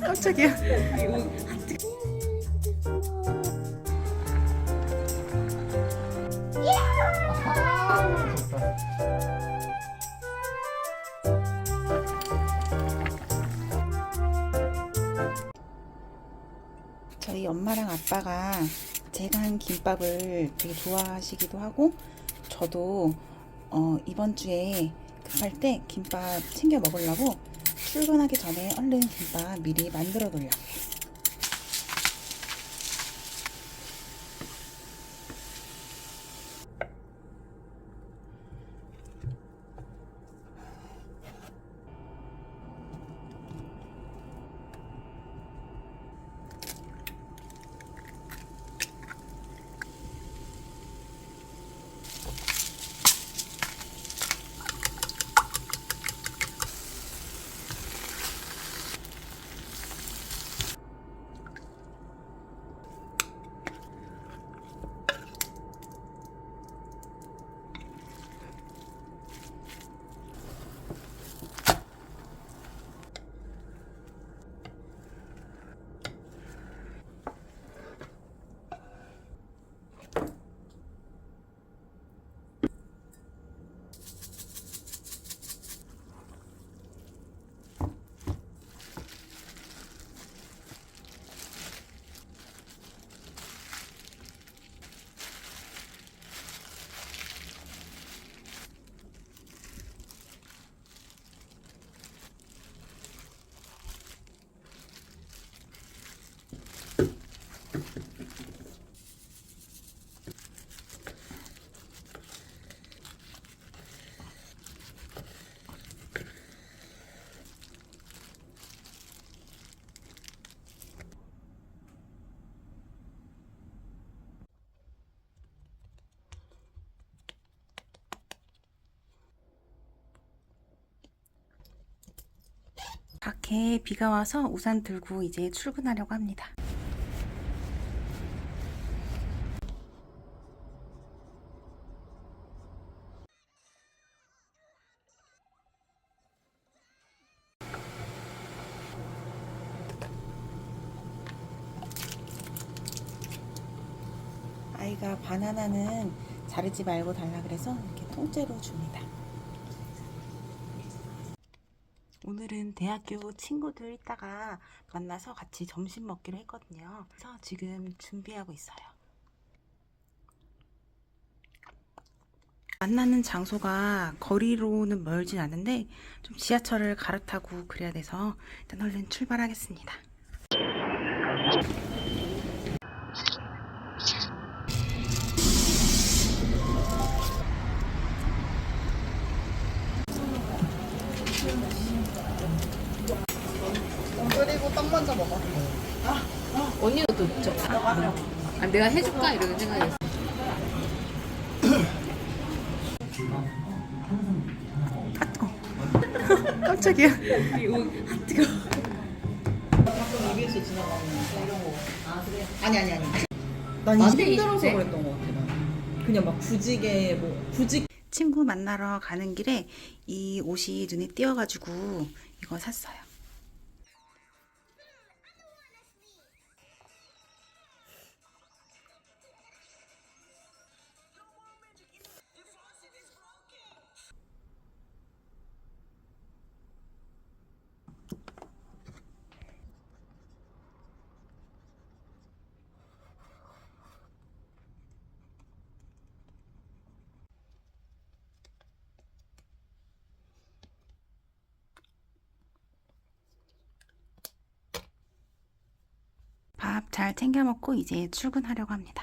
깜짝이야. 저희 엄마랑 아빠가 제가 한 김밥을 되게 좋아하시기도 하고 저도 어, 이번 주에 급할 때 김밥 챙겨 먹으려고 출근하기 전에 얼른 김밥 미리 만들어 놓으려고 밖에 비가 와서 우산 들고 이제 출근하려고 합니다. 아이가 바나나는 자르지 말고 달라 그래서 이렇게 통째로 줍니다. 오늘은 대학교 친구들 있다가 만나서 같이 점심 먹기로 했거든요. 그래서 지금 준비하고 있어요. 만나는 장소가 거리로는 멀진 않은데 좀 지하철을 갈아타고 그래야 돼서 일단 얼른 출발하겠습니다. 또 저, 아, 내가 해줄까 이런 생각했어. 깜짝이야. 가끔 EBS 지나가면 이런 거. 아 그래? 아니 아니 아니. 난 나한테 힘들어서 있을 때? 그랬던 것 같아. 난. 그냥 막 굳이게 뭐 굳이 친구 만나러 가는 길에 이 옷이 눈에 띄어가지고 이거 샀어요. 밥 잘 챙겨 먹고 이제 출근하려고 합니다.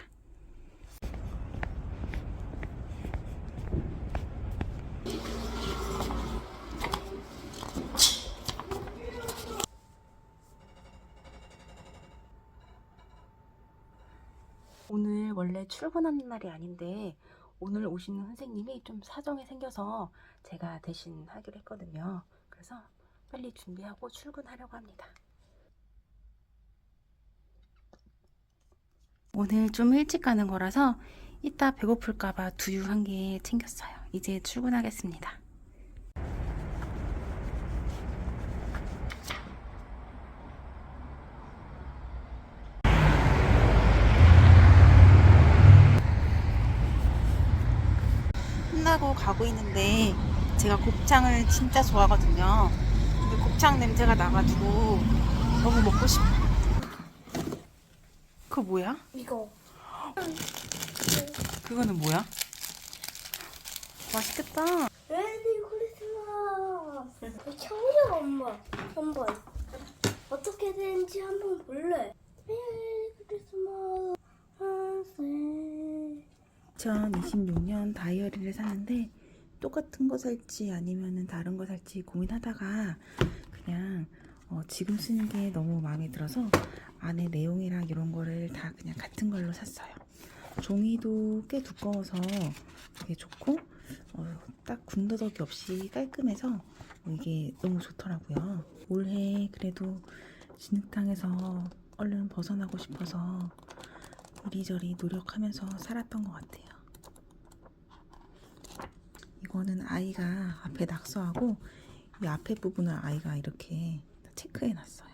오늘 원래 출근하는 날이 아닌데 오늘 오시는 선생님이 좀 사정이 생겨서 제가 대신 하기로 했거든요. 그래서 빨리 준비하고 출근하려고 합니다. 오늘 좀 일찍 가는 거라서 이따 배고플까봐 두유 한 개 챙겼어요. 이제 출근하겠습니다. 끝나고 가고 있는데 제가 곱창을 진짜 좋아하거든요. 근데 곱창 냄새가 나가지고 너무 먹고 싶어요. 그거 뭐야? 이거 그거는 뭐야? 맛있겠다. 메리 크리스마스 처음이야 엄마 한번 어떻게 되는지 한번 볼래 메리 크리스마스 2026년 다이어리를 샀는데 똑같은 거 살지 아니면 다른 거 살지 고민하다가 그냥 어, 지금 쓰는 게 너무 마음에 들어서 안에 내용이랑 이런 거를 다 그냥 같은 걸로 샀어요. 종이도 꽤 두꺼워서 되게 좋고 어, 딱 군더더기 없이 깔끔해서 이게 너무 좋더라고요. 올해 그래도 진흙탕에서 얼른 벗어나고 싶어서 이리저리 노력하면서 살았던 것 같아요. 이거는 아이가 앞에 낙서하고 이 앞에 부분을 아이가 이렇게 체크해 놨어요.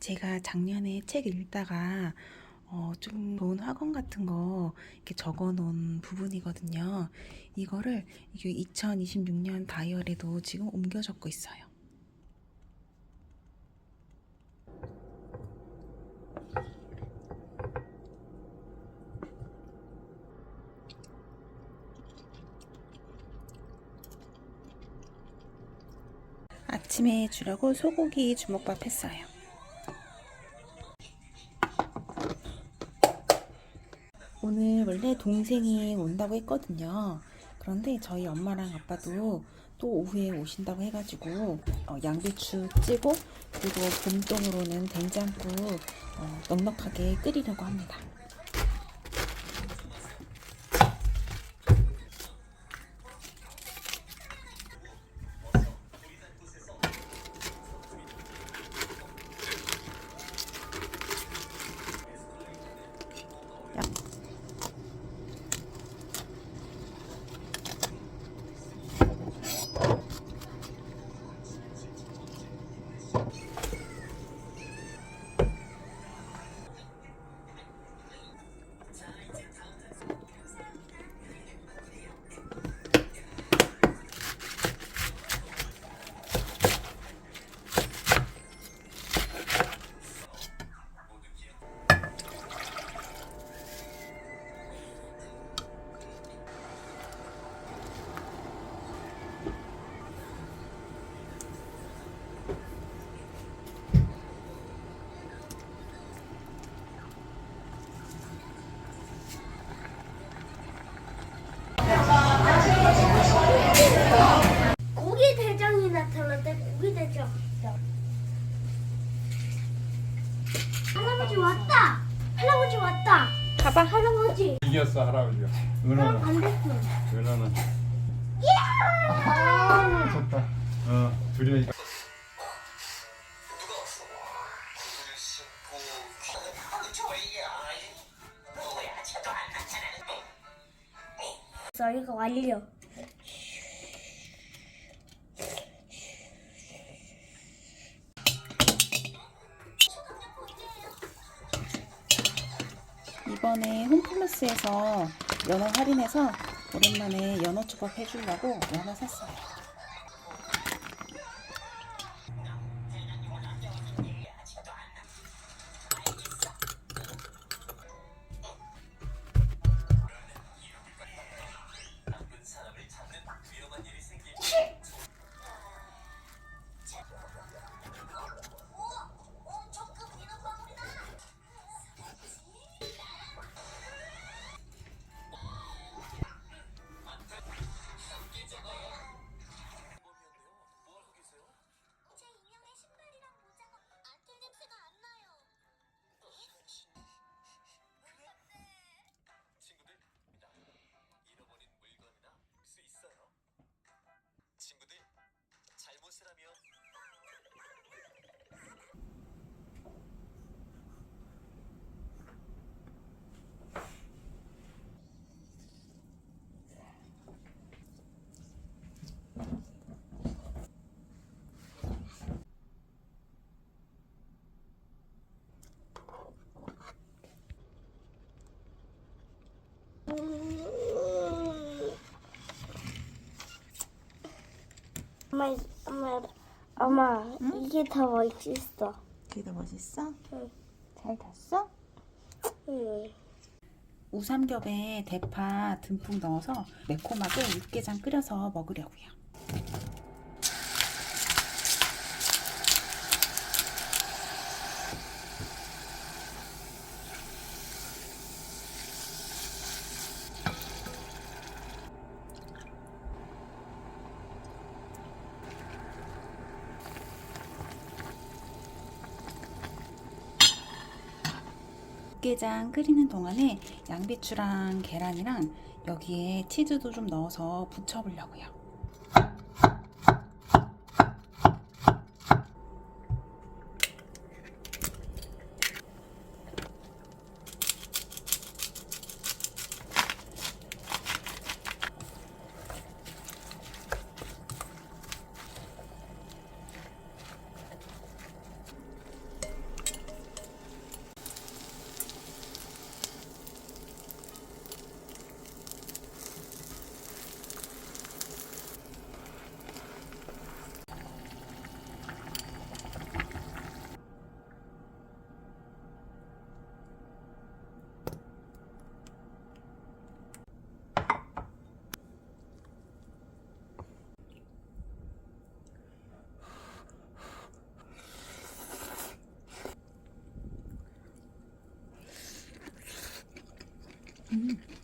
제가 작년에 책 읽다가 어, 좀 좋은 학원 같은 거 이렇게 적어 놓은 부분이거든요. 이거를 이게 2026년 다이어리도 지금 옮겨 적고 있어요. 아침에 주려고 소고기 주먹밥 했어요. 원래 동생이 온다고 했거든요. 그런데 저희 엄마랑 아빠도 또 오후에 오신다고 해가지고 어, 양배추 찌고 그리고 봄동으로는 된장국 어, 넉넉하게 끓이려고 합니다. 대장 할아버지 왔다. 할아버지 왔다. 가봐. 할아버지. 이겼어 할아버지가. 그럼 은하는. 안 됐어. 은하는. 좋다. 어 둘이 이거 완료 이번에 홈플러스에서 연어 할인해서 오랜만에 연어 초밥 해주려고 연어 샀어요. 엄마, 엄마, 엄마, 이게 더 멋있어. 그게 더 멋있어? 응. 잘 탔어? 응. 우삼겹에 대파 듬뿍 넣어서 매콤하게 육개장 끓여서 먹으려고요. 육개장 끓이는 동안에 양배추랑 계란이랑 여기에 치즈도 좀 넣어서 부쳐보려고요. Mm-hmm.